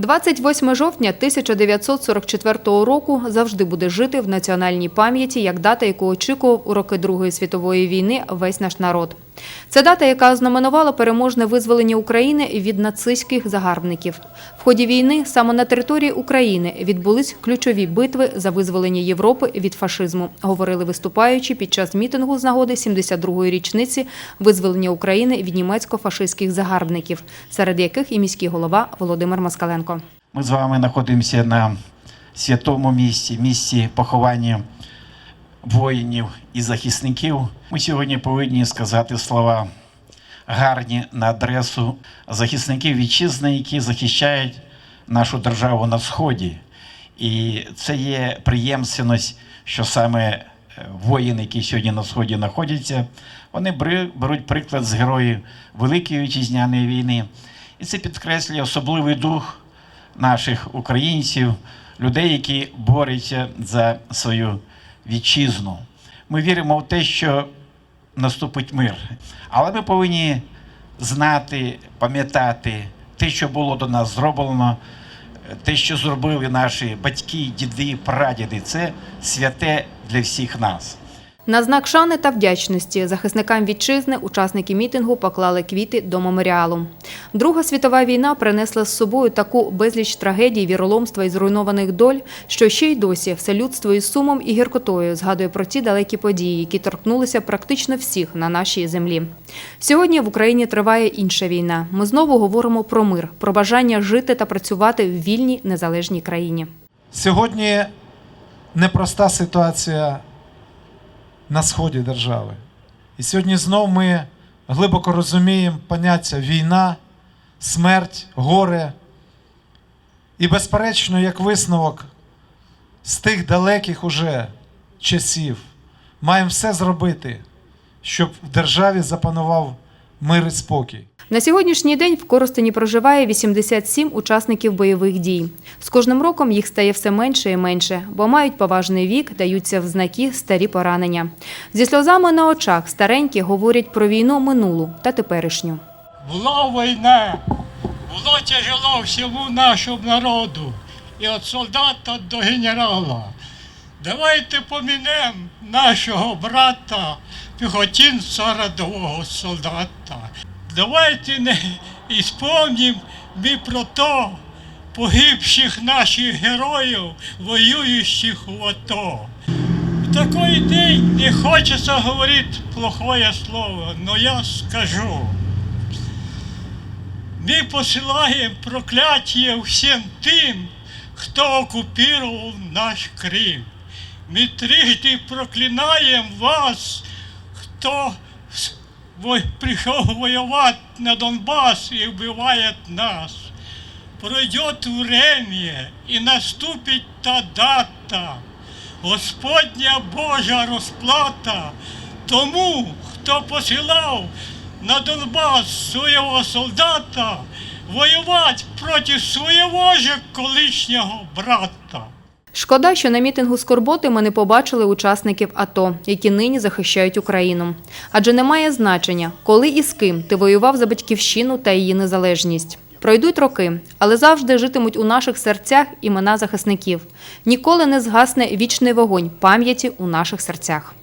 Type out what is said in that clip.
28 жовтня 1944 року завжди буде жити в національній пам'яті як дата, яку очікував у роки Другої світової війни весь наш народ. Це дата, яка ознаменувала переможне визволення України від нацистських загарбників. В ході війни саме на території України відбулись ключові битви за визволення Європи від фашизму, говорили виступаючі під час мітингу з нагоди 72-ї річниці визволення України від німецько-фашистських загарбників, серед яких і міський голова Володимир Москаленко. Ми з вами знаходимося на святому місці, місці поховання воїнів і захисників. Ми сьогодні повинні сказати слова гарні на адресу захисників вітчизни, які захищають нашу державу на сході. І це є приємственність, що саме е, воїни, які сьогодні на сході знаходяться, вони беруть приклад з героїв Великої вітчизняної війни. І це підкреслює особливий дух наших українців, людей, які борються за свою вітчизну. Ми віримо в те, що наступить мир. Але ми повинні знати, пам'ятати те, що було до нас зроблено, те, що зробили наші батьки, діди, прадіди. Це святе для всіх нас. На знак шани та вдячності захисникам вітчизни учасники мітингу поклали квіти до меморіалу. Друга світова війна принесла з собою таку безліч трагедій, віроломства і зруйнованих доль, що ще й досі все людство із сумом і гіркотою згадує про ті далекі події, які торкнулися практично всіх на нашій землі. Сьогодні в Україні триває інша війна. Ми знову говоримо про мир, про бажання жити та працювати в вільній незалежній країні. Сьогодні непроста ситуація на сході держави. І сьогодні знов ми глибоко розуміємо поняття війна, смерть, горе. І, безперечно, як висновок з тих далеких уже часів, маємо все зробити, щоб в державі запанував мир і спокій. На сьогоднішній день в Коростені проживає 87 учасників бойових дій. З кожним роком їх стає все менше і менше, бо мають поважний вік, даються в знаки старі поранення. Зі сльозами на очах старенькі говорять про війну минулу та теперішню. Була війна, було тяжело всьому нашому народу, і від солдата до генерала. Давайте помінемо нашого брата, піхотинця рядового солдата. Давайте не і спомнім ми про то погибших наших героїв, воюючих в АТО. В такий день не хочеться говорити плохое слово, но я скажу. Ми посилаємо прокляття всім тим, хто окупував наш Крим. Ми трижди проклинаємо вас, хто прийшов воювати на Донбас і вбиває нас. Пройдет время, і наступить та дата, Господня Божа розплата тому, хто посилав на Донбас свого солдата воювати проти свого ж колишнього брата. Шкода, що на мітингу скорботи ми не побачили учасників АТО, які нині захищають Україну. Адже немає значення, коли і з ким ти воював за батьківщину та її незалежність. Пройдуть роки, але завжди житимуть у наших серцях імена захисників. Ніколи не згасне вічний вогонь пам'яті у наших серцях.